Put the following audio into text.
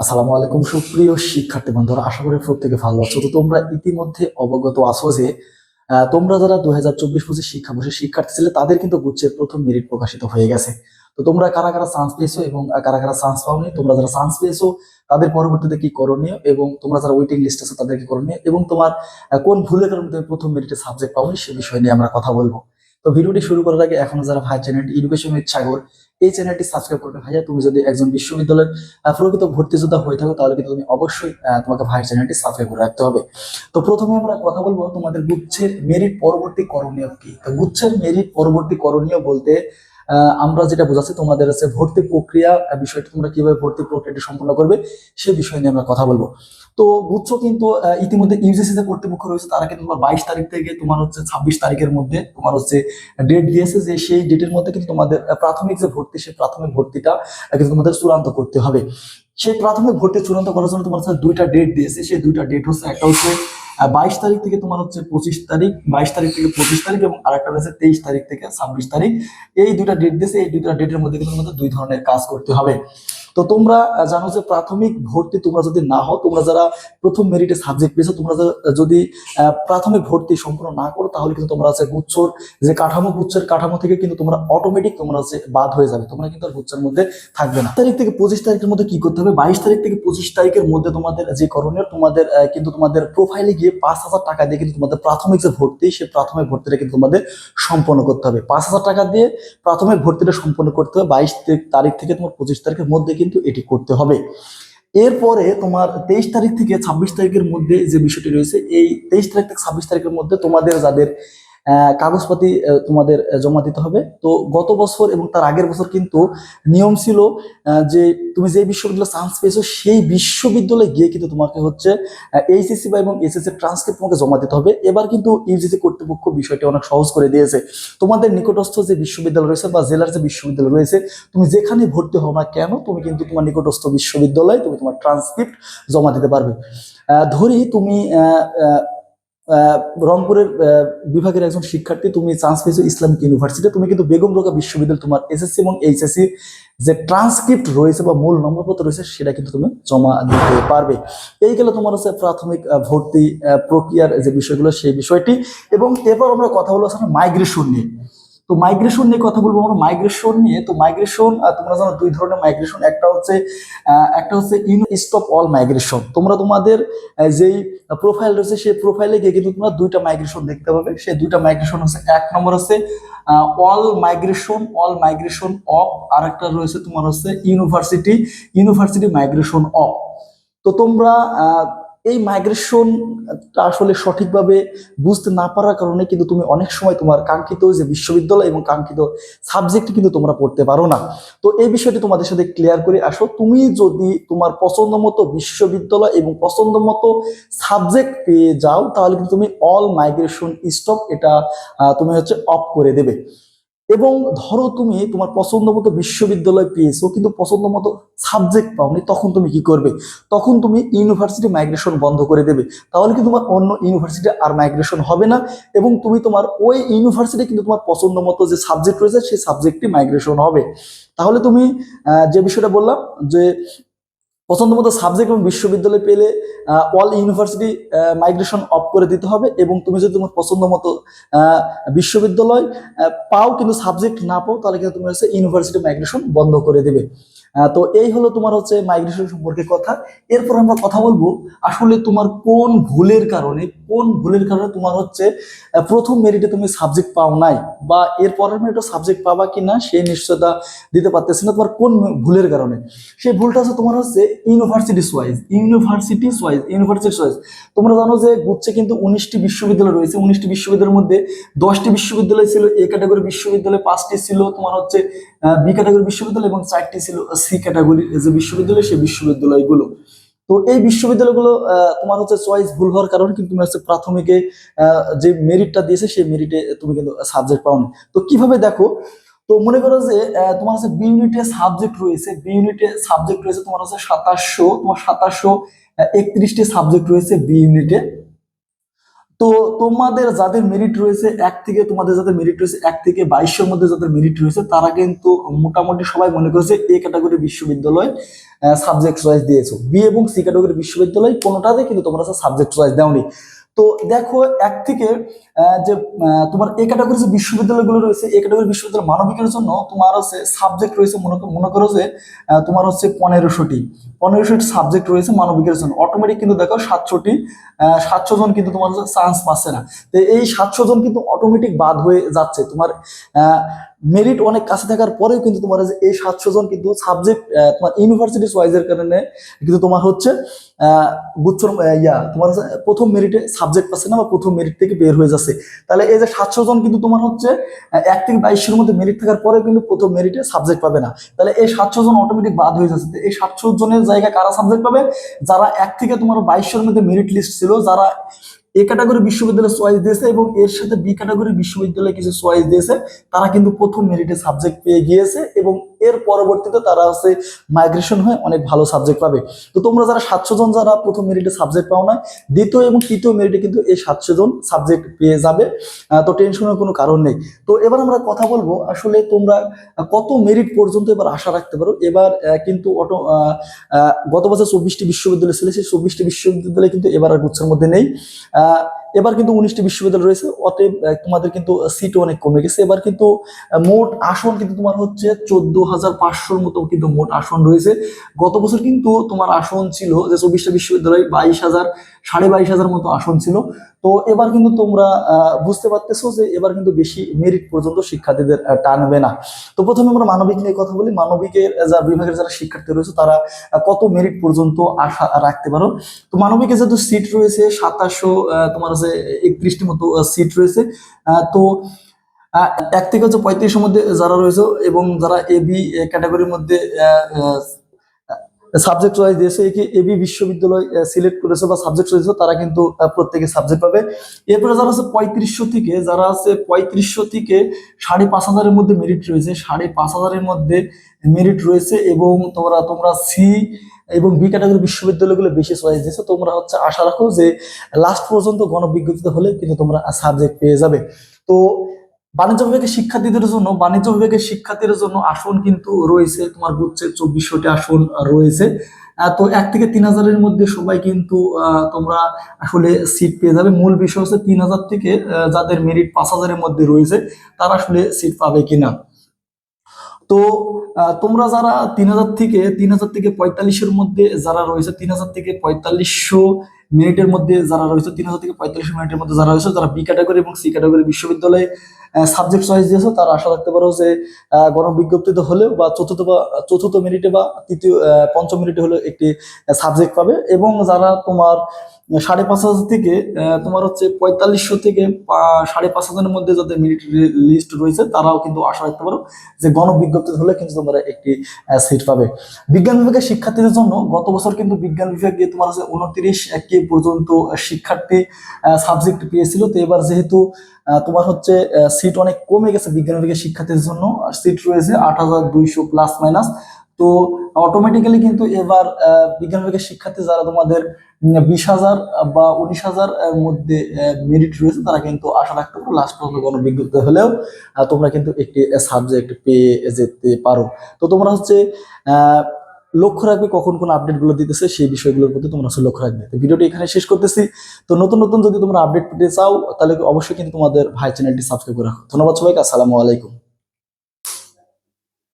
আসসালামু আলাইকুম সুপ্রিয় শিক্ষার্থী বন্ধুরা, আশা করি প্রত্যেকে ভালো আছো। তো তোমরা ইতিমধ্যে অবগত আছো যে তোমরা যারা দুই হাজার চব্বিশ পঁচিশ শিক্ষাবর্ষের শিক্ষার্থী ছিলে, তাদের কিন্তু গুচ্ছের প্রথম মেরিট প্রকাশিত হয়ে গেছে। তো তোমরা কারা কারা চান্স পেয়েছ এবং কারা কারা চান্স পাওনি? তোমরা যারা চান্স পেয়েছ, তাদের পরবর্তীতে কি করণীয়? এবং তোমরা যারা ওয়েটিং লিস্ট আছে, তাদের কি করণীয়? এবং তোমার কোন ভুলের কারণে তুমি প্রথম মেরিটে সাবজেক্ট পাওনি, সে বিষয় নিয়ে আমরা কথা বলব। তো ভিডিওটি শুরু করার আগে এখন যারা ভাই চ্যানেলটি এডুকেশন উইথ সাগর এই চ্যানেলটি সাবস্ক্রাইব করবে। ভাইয়া, তুমি যদি একজন বিশ্ববিদ্যালয়ের প্রকৃত ভর্তি যোদ্ধা হয়ে থাকো, তাহলে কিন্তু তুমি অবশ্যই তোমাকে ভাইয়ের চ্যানেলটি সাবস্ক্রাইব করে রাখতে হবে। তো প্রথমে আমরা কথা বলব তোমাদের গুচ্ছের মেরিট পরবর্তী করণীয় কি? তো গুচ্ছের মেরিট পরবর্তী করণীয় বলতে আমরা যেটা বোঝাচ্ছি তোমাদের হচ্ছে ভর্তি প্রক্রিয়া বিষয়টি তোমরা কীভাবে ভর্তি প্রক্রিয়াটি সম্পন্ন করবে, সে বিষয় নিয়ে আমরা কথা বলব। তো গুচ্ছ কিন্তু ইতিমধ্যে ইউজিসি যে কর্তৃপক্ষ রয়েছে, তারা কিন্তু তোমার বাইশ তারিখ থেকে তোমার হচ্ছে ছাব্বিশ তারিখের মধ্যে তোমার হচ্ছে ডেট দিয়েছে যে সেই ডেটের মধ্যে কিন্তু তোমাদের প্রাথমিক যে ভর্তি, সেই প্রাথমিক ভর্তিটা কিন্তু তোমাদের চূড়ান্ত করতে হবে। সেই প্রাথমিক ভর্তি চূড়ান্ত করার জন্য তোমার হচ্ছে দুইটা ডেট দিয়েছে, সেই দুইটা ডেট হচ্ছে একটা হচ্ছে বাইশ তারিখ থেকে তোমার হচ্ছে পঁচিশ তারিখ, বাইশ তারিখ থেকে পঁচিশ তারিখ এবং আরেকটা রয়েছে তেইশ তারিখ থেকে ছাব্বিশ তারিখ। এই দুইটা ডেট দিয়েছে, এই দুইটা ডেটের মধ্যে কিন্তু দুই ধরনের কাজ করতে হবে। তো তোমরা জানো যে প্রাথমিক ভর্তি তোমরা যদি না হও, তোমরা যারা প্রথম মেরিটে সাবজেক্ট পেয়েছ, তোমরা যদি প্রাথমিক ভর্তি সম্পূর্ণ না করো, তাহলে কিন্তু তোমরা হচ্ছে গুচ্ছর, যে কাঠামো, গুচ্ছের কাঠামো থেকে কিন্তু তোমরা অটোমেটিক তোমরা হচ্ছে বাদ হয়ে যাবে। তোমরা কিন্তু গুচ্ছের মধ্যে থাকবে না। তারিখ থেকে পঁচিশ তারিখের মধ্যে কি করতে হবে? বাইশ তারিখ থেকে পঁচিশ তারিখের মধ্যে তোমাদের যে করণীয়, তোমাদের কিন্তু তোমাদের প্রোফাইলে গিয়ে পাঁচ হাজার টাকা দিয়ে কিন্তু তোমাদের প্রাথমিক যে ভর্তি সেই প্রাথমিক ভর্তিটা কিন্তু তোমাদের সম্পন্ন করতে হবে। পাঁচ হাজার টাকা দিয়ে প্রাথমিক ভর্তিটা সম্পন্ন করতে হবে। বাইশ তারিখ থেকে তোমার পঁচিশ তারিখের মধ্যে কিন্তু এটি করতে হবে। এরপরে তোমার তেইশ তারিখ থেকে ছাব্বিশ তারিখের মধ্যে যে বিষয়টি রয়েছে, এই তেইশ তারিখ থেকে ছাব্বিশ তারিখের মধ্যে তোমাদের যাদের কাগজপাতি তোমাদের জমা দিতে হবে। তো গত বছর এবং তার আগের বছর কিন্তু নিয়ম ছিল যে তুমি যে বিশ্ববিদ্যালয়ে চান্স পেয়েছ, সেই বিশ্ববিদ্যালয়ে গিয়ে কিন্তু তোমাকে হচ্ছে এইচএসসি বা এবং এসএসসি ট্রান্সক্রিপ্ট তোমাকে জমা দিতে হবে। এবার কিন্তু ইউজিসি কর্তৃপক্ষ বিষয়টি অনেক সহজ করে দিয়েছে। তোমাদের নিকটস্থ যে বিশ্ববিদ্যালয় রয়েছে বা জেলার যে বিশ্ববিদ্যালয় রয়েছে, তুমি যেখানে ভর্তি হও না কেন, তুমি কিন্তু তোমার নিকটস্থ বিশ্ববিদ্যালয়ে তুমি তোমার ট্রান্সক্রিপ্ট জমা দিতে পারবে। ধরি তুমি রংপুরের বিভাগের একজন শিক্ষার্থী, তুমি চান্স পেয়েছ ইসলামিক ইউনিভার্সিটি তুমি কিন্তু বেগম রোগা বিশ্ববিদ্যালয় তোমার এসএসসি এবং এইচএসসি যে ট্রান্সক্রিপ্ট রয়েছে বা মূল নম্বরপত্র রয়েছে, সেটা কিন্তু তুমি জমা দিতে পারবে। এই গেলে তোমার হচ্ছে প্রাথমিক ভর্তি প্রক্রিয়ার যে বিষয়গুলো, সেই বিষয়টি। এবং এরপর আমরা কথা বলব আসলে মাইগ্রেশন নিয়ে। তো মাইগ্রেশন নিয়ে কথা বলব আমরা। মাইগ্রেশন নিয়ে, তো মাইগ্রেশন তোমরা জানো দুই ধরনের মাইগ্রেশন একটা হচ্ছে একটা হচ্ছে ইন স্টপ অল মাইগ্রেশন তোমরা তোমাদের যেই প্রোফাইল রয়েছে, সেই প্রোফাইলে গিয়ে কিন্তু তোমরা দুইটা মাইগ্রেশন দেখতে পাবে। সেই দুইটা মাইগ্রেশন হচ্ছে, এক নম্বর হচ্ছে all migration all migration of আর একটা রয়েছে তোমার হচ্ছে ইউনিভার্সিটি ইউনিভার্সিটি মাইগ্রেশন অফ তো তোমরা এই মাইগ্রেশনটা আসলে সঠিকভাবে বুঝতে না পারার কারণে কিন্তু তুমি অনেক সময় তোমার কাঙ্ক্ষিত যে বিশ্ববিদ্যালয় এবং কাঙ্ক্ষিত সাবজেক্ট কিন্তু তোমরা পড়তে পারো না। তো এই বিষয়টি তোমাদের সাথে ক্লিয়ার করে আসো। তুমি যদি তোমার পছন্দ মতো বিশ্ববিদ্যালয় এবং পছন্দ মতো সাবজেক্ট পেয়ে যাও, তাহলে কিন্তু তুমি অল মাইগ্রেশন স্টপ এটা তুমি হচ্ছে অফ করে দেবে। এবং ধরো তুমি তোমার পছন্দ মতো বিশ্ববিদ্যালয় পেয়েছ, কিন্তু পছন্দ মতো সাবজেক্ট পাওনি, তখন তুমি কি করবে? তখন তুমি ইউনিভার্সিটি মাইগ্রেশন বন্ধ করে দেবে। তাহলে কিন্তু তোমার অন্য ইউনিভার্সিটি আর মাইগ্রেশন হবে না? এবং তুমি তোমার ওই ইউনিভার্সিটি কিন্তু তোমার পছন্দ মতো যে সাবজেক্ট রয়েছে, সেই সাবজেক্টটি মাইগ্রেশন হবে। তাহলে তুমি যে বিষয়টা বললাম যে পছন্দ মতো সাবজেক্ট এবং বিশ্ববিদ্যালয় পেলে অল ইউনিভার্সিটি মাইগ্রেশন অফ করে দিতে হবে এবং তুমি যদি তোমার পছন্দ মতো বিশ্ববিদ্যালয় পাও কিন্তু সাবজেক্ট না পাও, তাহলে কিন্তু তুমি হচ্ছে ইউনিভার্সিটি মাইগ্রেশন বন্ধ করে দেবে। তো এই হলো তোমার হচ্ছে মাইগ্রেশন সম্পর্কে কথা। এরপর আমরা কথা বলব আসলে তোমার কোন ভুলের কারণে, কোন ভুলের কারণে তোমার হচ্ছে প্রথম মেরিটে তুমি সাবজেক্ট পাও নাই বা এর পরের মেরিটে সাবজেক্ট পাবা কিনা সেই নিশ্চয়তা দিতে পারতেছি না তোমার কোন ভুলের কারণে। সেই ভুলটা হচ্ছে তোমার হচ্ছে university wise universities wise university wise তোমরা জানো যে গুচ্ছে কিন্তু উনিশটি বিশ্ববিদ্যালয় রয়েছে। উনিশটি বিশ্ববিদ্যালয়ের মধ্যে দশটি বিশ্ববিদ্যালয় ছিল, এ ক্যাটাগরি বিশ্ববিদ্যালয় পাঁচটি ছিল। তোমার হচ্ছে বি ক্যাটাগরি বিশ্ববিদ্যালয় এবং চারটি ছিল সি ক্যাটাগরি যে বিশ্ববিদ্যালয়, সেই বিশ্ববিদ্যালয়গুলো। তো এই বিশ্ববিদ্যালয়গুলো তোমার হচ্ছে চয়েস ভুল হওয়ার কারণে কিন্তু তুমি হচ্ছে প্রাথমিকে যে মেরিটটা দিয়েছে, সেই মেরিটে তুমি কিন্তু সাবজেক্ট পাও পাওনি। তো কীভাবে দেখো? তো মনে করো যে তোমার হচ্ছে বি ইউনিটে সাবজেক্ট রয়েছে বি ইউনিটে সাবজেক্ট রয়েছে তোমার হচ্ছে সাতাশশো, তোমার সাতাশশো একত্রিশটি সাবজেক্ট রয়েছে বি ইউনিটে তো তোমাদের যাদের মেরিট রয়েছে এক থেকে, তোমাদের যাদের মেরিট রয়েছে এক থেকে বাইশের মধ্যে যাদের মেরিট রয়েছে, তারা কিন্তু মোটামুটি সবাই মনে করেছে এ ক্যাটাগরি বিশ্ববিদ্যালয় সাবজেক্ট চয়েস দিয়েছ। বি এবং সি ক্যাটাগরি বিশ্ববিদ্যালয় কোনোটাতে কিন্তু তোমরা সাবজেক্ট চয়েস দেওনি। তো দেখো, এক থেকে যে তোমার এ ক্যাটাগরি যে বিশ্ববিদ্যালয়গুলো রয়েছে, এ ক্যাটাগরি বিশ্ববিদ্যালয় মানবিকের জন্য তোমার হচ্ছে সাবজেক্ট রয়েছে, মনে কর- যে তোমার হচ্ছে পনেরোশোটি। পনেরোশোটি সাবজেক্ট রয়েছে মানবিকের জন্য। অটোমেটিক কিন্তু দেখো সাতশোটি সাতশো জন কিন্তু তোমার চান্স পাচ্ছে না। তো এই সাতশো জন কিন্তু অটোমেটিক বাদ হয়ে যাচ্ছে। তোমার মেরিট অনেক কাছে থাকার পরেও কিন্তু তোমার এই সাতশো জন কিন্তু সাবজেক্ট তোমার ইউনিভার্সিটি ওয়াইজের কারণে কিন্তু তোমার হচ্ছে গুচ্ছর ইয়া, তোমার প্রথম মেরিটে সাবজেক্ট পাচ্ছে না বা প্রথম মেরিট থেকে বের হয়ে যাচ্ছে। তাহলে এই যে সাতশো জন কিন্তু তোমার হচ্ছে এক থেকে বাইশের মধ্যে মেরিট থাকার পরেও কিন্তু প্রথম মেরিটে সাবজেক্ট পাবে না। তাহলে এই সাতশো জন অটোমেটিক বাদ হয়ে যাচ্ছে। এই সাতশো জনের জায়গায় কারা সাবজেক্ট পাবে? যারা এক থেকে তোমার বাইশের মধ্যে মেরিট লিস্ট ছিল, যারা এ ক্যাটাগরি বিশ্ববিদ্যালয় চয়েস দিয়েছে এবং এর সাথে বি ক্যাটাগরি বিশ্ববিদ্যালয় কিছু চয়েস দিয়েছে। তারা কিন্তু প্রথম মেরিটে সাবজেক্ট পেয়ে গিয়েছে এবং এর পরবর্তীতে তারা হচ্ছে মাইগ্রেশন হয়ে অনেক ভালো সাবজেক্ট পাবে। তো তোমরা যারা সাতশো জন যারা প্রথম মেরিটে সাবজেক্ট পাও না, দ্বিতীয় এবং তৃতীয় মেরিটে কিন্তু এই সাতশো জন সাবজেক্ট পেয়ে যাবে। তো টেনশনের কোনো কারণ নেই। তো এবার আমরা কথা বলব, আসলে তোমরা কত মেরিট পর্যন্ত এবার আশা রাখতে পারো? এবার কিন্তু অটো গত বছর চব্বিশটি বিশ্ববিদ্যালয় ছিল, সেই চব্বিশটি বিশ্ববিদ্যালয় কিন্তু এবার আর গুচ্ছের মধ্যে নেই। এবার কিন্তু উনিশটি বিশ্ববিদ্যালয় রয়েছে, অতএব তোমাদের কিন্তু সিটও অনেক কমে গেছে। এবার কিন্তু মোট আসন কিন্তু তোমার হচ্ছে চোদ্দ হাজার পাঁচশোর মতো কিন্তু মোট আসন রয়েছে। গত বছর কিন্তু তোমার আসন ছিল যে চব্বিশটা বিশ্ববিদ্যালয় বাইশ হাজার সাড়ে বাইশ হাজার মতো আসন ছিল। তো এবার কিন্তু তোমরা বুঝতে পারতেছো যে এবার কিন্তু বেশি মেরিট পর্যন্ত শিক্ষার্থীদের টানবে না। তো প্রথমে আমরা মানবিক নিয়ে কথা বলি। মানবিকের যারা বিভাগের যারা শিক্ষার্থী রয়েছে, তারা কত মেরিট পর্যন্ত আশা রাখতে পারো? তো মানবিকে যেহেতু সিট রয়েছে, সাতাশশো তোমার আছে একত্রিশটি মতো সিট রয়েছে তো এক থেকে হচ্ছে পঁয়ত্রিশের মধ্যে যারা রয়েছে এবং যারা এ বি ক্যাটাগরির মধ্যে সাবজেক্ট চয়েস দিয়েছে এবি বিশ্ববিদ্যালয় সিলেক্ট করেছে বা সাবজেক্ট চয়েস তারা কিন্তু প্রত্যেকে সাবজেক্ট পাবে। এরপরে যারা আছে পঁয়ত্রিশশো থেকে, যারা আছে পঁয়ত্রিশশো থেকে সাড়ে পাঁচ হাজারের মধ্যে মেরিট রয়েছে। সাড়ে পাঁচ হাজারের মধ্যে মেরিট রয়েছে এবং তোমরা তোমরা সি এবং বি ক্যাটাগরি বিশ্ববিদ্যালয়গুলো বেশি চয়েস দিয়েছে। তোমরা হচ্ছে আশা রাখো যে লাস্ট পর্যন্ত গণবিজ্ঞপ্তিতে হলে কিন্তু তোমরা সাবজেক্ট পেয়ে যাবে। তো বাণিজ্য বিভাগের শিক্ষার্থীদের জন্য, বাণিজ্য বিভাগের শিক্ষার্থীদের জন্য আসন কিন্তু রয়েছে, তোমার হচ্ছে চব্বিশশোটি আসন রয়েছে। তো এক থেকে তিন হাজারের মধ্যে সবাই কিন্তু তোমরা আসলে সিট পেয়ে যাবে। মূল বিষয় হচ্ছে তিন হাজার থেকে যাদের মেরিট পাঁচ হাজারের মধ্যে রয়েছে, তারা আসলে সিট পাবে কিনা। তো তোমরা যারা তিন হাজার থেকে তিন হাজার থেকে পঁয়তাল্লিশের মধ্যে যারা রয়েছে তিন হাজার থেকে পঁয়তাল্লিশশো মিনিটের মধ্যে যারা রয়েছে তিন হাজার থেকে পঁয়তাল্লিশ মিনিটের মধ্যে যারা রয়েছে যারা বি ক্যাটাগরি এবং সি ক্যাটাগরি বিশ্ববিদ্যালয়ে সাবজেক্ট চয়েস দিয়েছে। তারা আশা রাখতে পারো যে আহ, গণবিজ্ঞপ্তিতে হলেও বা চতুর্থ বা চতুর্থ মিনিটে বা তৃতীয় পঞ্চম মিনিটে হলেও একটি সাবজেক্ট পাবে। এবং যারা তোমার সাড়ে পাঁচ হাজার থেকে তোমার হচ্ছে পঁয়তাল্লিশশো থেকে সাড়ে পাঁচ হাজারের মধ্যে যাদের মিনিট লিস্ট রয়েছে, তারাও কিন্তু আশা রাখতে পারো যে গণবিজ্ঞপ্তি হলে কিন্তু তোমরা একটি সিট পাবে। বিজ্ঞান বিভাগের শিক্ষার্থীদের জন্য গত বছর কিন্তু বিজ্ঞান বিভাগে তোমার হচ্ছে উনত্রিশ কে পর্যন্ত শিক্ষার্থী সাবজেক্ট পেয়েছিল। তো এবার যেহেতু তোমার হচ্ছে সিট অনেক কমে গেছে বিজ্ঞান বিভাগের শিক্ষার্থীদের জন্য সিট রয়েছে আট হাজার দুইশো প্লাস মাইনাস তো অটোমেটিক্যালি কিন্তু এবার বিজ্ঞান বিভাগের শিক্ষার্থী যারা তোমাদের বিশ হাজার বা উনিশ হাজার মধ্যে মেরিট রয়েছে, তারা কিন্তু আশা রাখতে পারো লাস্ট পর্যন্ত কোনো বিজ্ঞপ্তি হলেও তোমরা কিন্তু একটি সাবজেক্ট পেয়ে যেতে পারো। তো তোমরা হচ্ছে লক্ষ্য রাখবে কখন কোন আপডেটগুলো দিতেছে, সেই বিষয়গুলোর প্রতি তোমরা হচ্ছে লক্ষ্য রাখবে। তো ভিডিওটি এখানে শেষ করতেছি। তো নতুন নতুন যদি তোমরা আপডেট পেতে চাও, তাহলে অবশ্যই কিন্তু তোমাদের ভাই চ্যানেলটি সাবস্ক্রাইব করে রাখো। ধন্যবাদ সবাইকে, আসসালামু আলাইকুম।